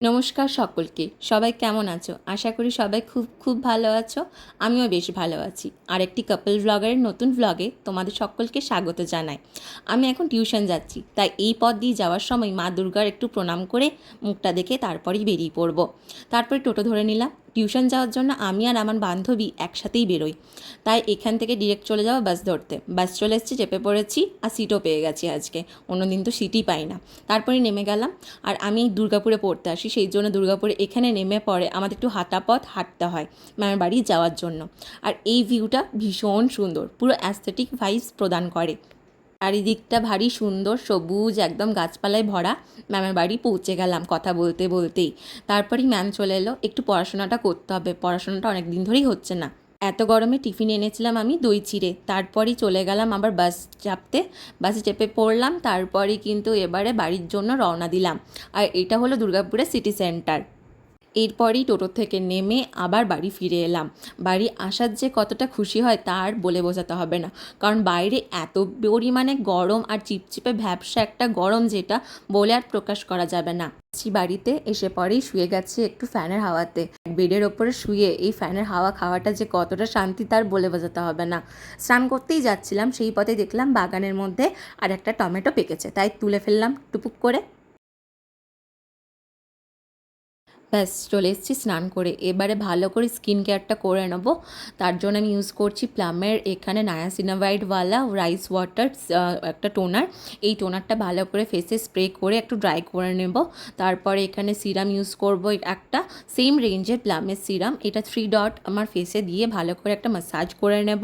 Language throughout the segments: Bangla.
নমস্কার সকলকে। সবাই কেমন আছো? আশা করি সবাই খুব খুব ভালো আছো। আমিও বেশ ভালো আছি। আর একটি কাপল ব্লগারের নতুন ব্লগে তোমাদের সকলকে স্বাগত জানাই। আমি এখন টিউশন যাচ্ছি, তাই এই পথ দিয়ে যাওয়ার সময় মা দুর্গার একটু প্রণাম করে মুখটা দেখে তারপরেই বেরিয়ে পড়ব। তারপরে টোটো ধরে নিলাম। টিউশন যাওয়ার জন্য আমি আর আমার বান্ধবী একসাথেই বেরোই। তাই এখান থেকে ডিরেক্ট চলে যাওয়া বাস ধরতে। বাস চলে এসেছি, চেপে পড়েছি আর সিটও পেয়ে গেছি আজকে। অন্যদিন তো সিটই পাই না। তারপরে নেমে গেলাম আর আমি দুর্গাপুরে পড়তে আসি। সেই জন্য দুর্গাপুরে এখানে নেমে পড়ে আমাদের একটু হাঁটা পথ হাঁটতে হয় ম্যামের বাড়ি যাওয়ার জন্য। আর এই ভিউটা ভীষণ সুন্দর। পুরো অ্যাস্থেটিক ভাইবস প্রদান করে। চারিদিকটা ভারী সুন্দর, সবুজ, একদম গাছপালায় ভরা। ম্যামের বাড়ি পৌঁছে গেলাম কথা বলতে বলতেই। তারপরেই ম্যাম চলে এলো, একটু পড়াশোনাটা করতে হবে। পড়াশোনাটা অনেক দিন ধরেই হচ্ছে না। এত গরমে টিফিন এনেছিলাম আমি দই চিড়ে। তারপরেই চলে গেলাম আবার বাস চাপতে। বাসে চেপে পড়লাম, তারপরেই কিন্তু এবারে বাড়ির জন্য রওনা দিলাম। আর এটা হলো দুর্গাপুরের সিটি সেন্টার এরপরই টোটো থেকে নেমে আবার বাড়ি ফিরে এলাম। বাড়ি আসার যে কতটা খুশি হয় তার বলে বোঝাতে হবে না। কারণ বাইরে এত পরিমাণে গরম আর চিপচিপে ভ্যাবসা একটা গরম যেটা বলে আর প্রকাশ করা যাবে না। বাড়িতে, এসে পরেই শুয়ে গেছে একটু ফ্যানের হাওয়াতে। বেডের ওপরে শুয়ে এই ফ্যানের হাওয়া খাওয়াটা যে কতটা শান্তি তার বলে বোঝাতে হবে না। স্নান করতেই যাচ্ছিলাম, সেই পথে দেখলাম বাগানের মধ্যে আর একটা টমেটো পেকেছে। তাই তুলে ফেললাম টুপুক করে। ব্যাস, চলে এসেছি স্নান করে। এবারে ভালো করে স্কিন কেয়ারটা করে নেব। তার জন্য আমি ইউজ করছি প্লামের এখানে নায়াসিনামাইডওয়ালা রাইস ওয়াটার একটা টোনার এই টোনারটা ভালো করে ফেসে স্প্রে করে একটু ড্রাই করে নেব। তারপরে এখানে সিরাম ইউজ করব একটা। সেম রেঞ্জের প্লামের সিরাম এটা থ্রি ডট আমার ফেসে দিয়ে ভালো করে একটা মাসাজ করে নেব।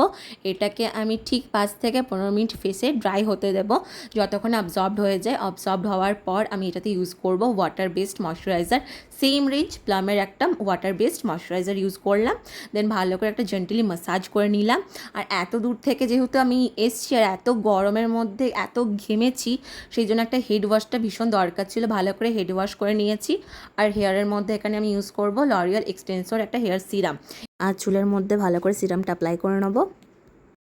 এটাকে আমি ঠিক পাঁচ থেকে পনেরো মিনিট ফেসে ড্রাই হতে দেব। যতক্ষণ অবজর্বড হয়ে যায় অবজর্বড হওয়ার পর আমি এটাতে ইউজ করব water based moisturiser same range প্লামের একটা ওয়াটার বেসড ময়শ্চারাইজার ইউজ করলাম। দেন ভালো করে একটা জেন্টালি মাসাজ করে নিলাম। আর এত দূর থেকে যেহেতু আমি এসছি আর এত গরমের মধ্যে এত ঘেমেছি, সেই জন্য একটা হেড ওয়াশটা ভীষণ দরকার ছিল। ভালো করে হেড ওয়াশ করে নিয়েছি। আর হেয়ারের মধ্যে এখানে আমি ইউজ করব লরিয়াল এক্সটেন্সর একটা হেয়ার সিরাম আর চুলের মধ্যে ভালো করে সিরামটা অ্যাপ্লাই করে নেব।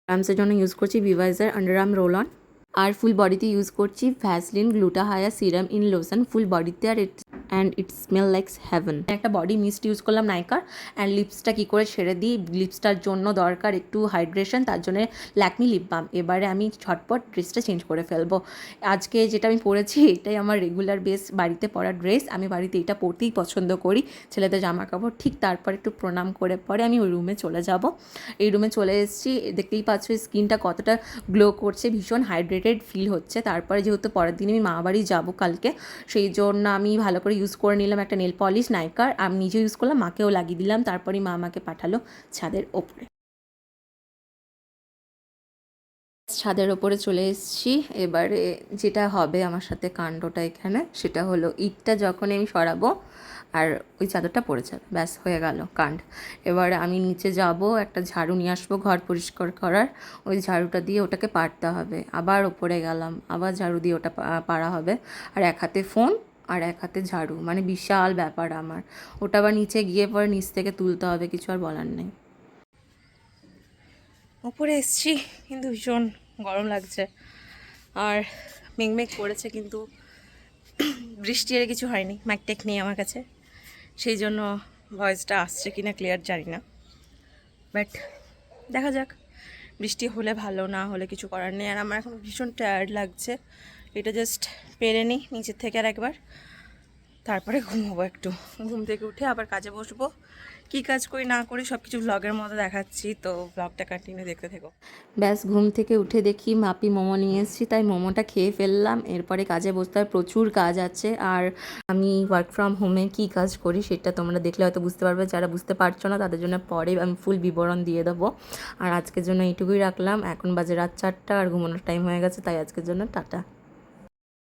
আর্মসের জন্য ইউজ করছি ভিভাইজার আন্ডার আর্ম রোল অন আর ফুল বডিতে ইউজ করছি Vaseline gluta hya serum in lotion full বডিতে আর and it smell likes heaven একটা বডি মিস্ট ইউজ করলাম নাইকার অ্যান্ড লিপসটা কী করে ছেড়ে দিই? লিপসটার জন্য দরকার একটু হাইড্রেশন তার জন্য ল্যাকমি লিপ বাম এবারে আমি ছটপট ড্রেসটা চেঞ্জ করে ফেলব। আজকে যেটা আমি পরেছি, এটাই আমার রেগুলার বেস বাড়িতে পরা ড্রেস আমি বাড়িতে এটা পরতেই পছন্দ করি। ছেলেদের জামা কাপড় ঠিক তারপর একটু প্রণাম করে পরে আমি ওই রুমে চলে যাব। এই রুমে চলে এসেছি, দেখতেই পাচ্ছ স্কিনটা কতটা গ্লো করছে, ভীষণ হাইড্রেটেড ফিল হচ্ছে। তারপরে যেহেতু পরের দিন আমি মা বাড়ি যাব কালকে, সেই জন্য আমি ভালো করে ইউজ করে নিলাম একটা নেল পলিশ নাইকার আমি নিজে ইউজ করলাম, মাকেও লাগিয়ে দিলাম তারপরে মা আমাকে পাঠালো ছাদের ওপরে। ছাদের ওপরে চলে এসেছি। এবারে যেটা হবে আমার সাথে কাণ্ডটা এখানে, সেটা হলো ইটটা যখন আমি সরাবো, আর ওই চাদরটা পড়ে যাবে, ব্যাস হয়ে গেল কাণ্ড। এবার আমি নিচে যাব, একটা ঝাড়ু নিয়ে আসব ঘর পরিষ্কার করার। ওই ঝাড়ুটা দিয়ে ওটাকে পাড়তে হবে। আবার ওপরে গেলাম, আবার ঝাড়ু দিয়ে ওটা পাড়া হবে। আর এক হাতে ফোন আর এক হাতে ঝাড়ু মানে বিশাল ব্যাপার আমার। ওটা আবার নিচে গিয়ে পরে নিচ থেকে তুলতে হবে, কিছু আর বলার নেই। ওপরে এসছি, কিন্তু ভীষণ গরম লাগছে। আর মেঘমেঘ করেছে, কিন্তু বৃষ্টি আর কিছু হয়নি ম্যাকটেক নেই আমার কাছে। সেই জন্য ভয়েসটা আসছে কি না ক্লিয়ার জানি না। বাট দেখা যাক, বৃষ্টি হলে ভালো, না হলে কিছু করার নেই। আর আমার এখন ভীষণ টায়ার্ড লাগছে। এটা জাস্ট পেরে নিই নিচের থেকে আর একবার। তারপরে ঘুমোবো একটু। ঘুম থেকে উঠে আবার কাজে বসবো। কী কাজ করি না করি সব কিছু ব্লগের মতো দেখাচ্ছি, তো ব্লগটা কন্টিনিউ দেখতে থেকো। ব্যাস, ঘুম থেকে উঠে দেখি মাপি মোমো নিয়ে এসেছি, তাই মোমোটা খেয়ে ফেললাম। এরপরে কাজে বসতে হয়, প্রচুর কাজ আছে। আর আমি ওয়ার্ক ফ্রম হোমে কী কাজ করি সেটা তোমরা দেখলে হয়তো বুঝতে পারবে। যারা বুঝতে পারছ না, তাদের জন্য পরে আমি ফুল বিবরণ দিয়ে দেবো। আর আজকের জন্য এইটুকুই রাখলাম। এখন বাজে রাত চারটা, আর ঘুমানোর টাইম হয়ে গেছে, তাই আজকের জন্য টাটা।